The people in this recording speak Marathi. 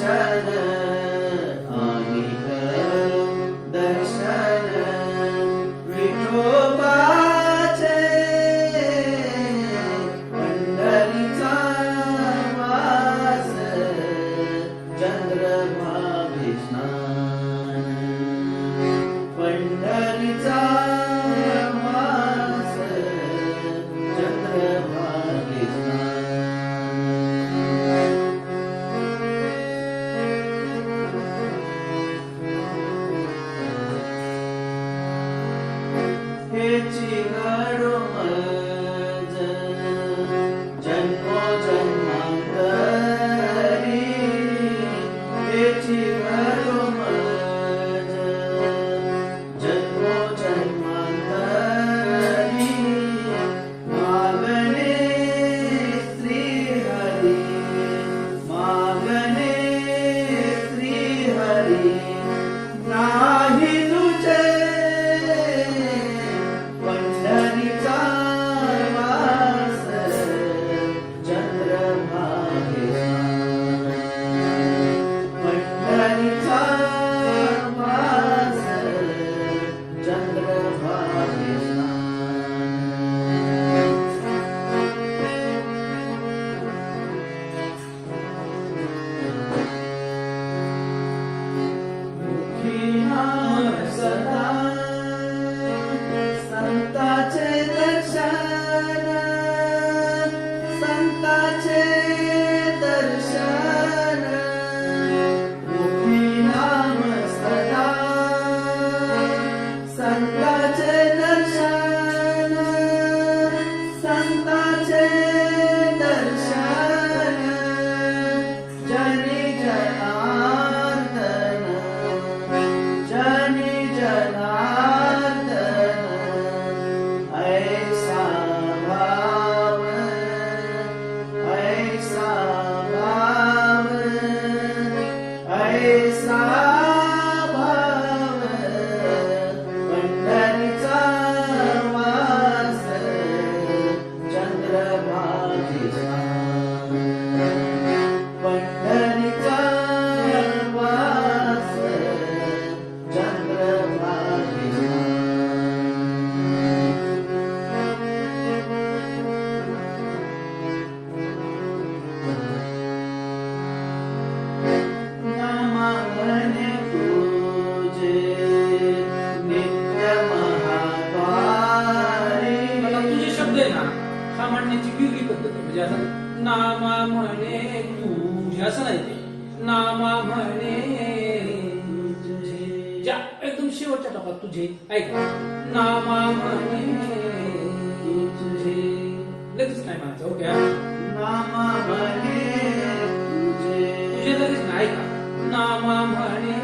Yeah. Senhor. Good. तुझे असं नाही. ते नामा म्हणे एकदम शेवटच्या टप्प्यात तुझे. ऐक. नामा म्हणे तुझे. लगेच नाही म्हणायचं ओके? नामा म्हणे तुझे. तुझे लगेच नाही ऐका नामा म्हणे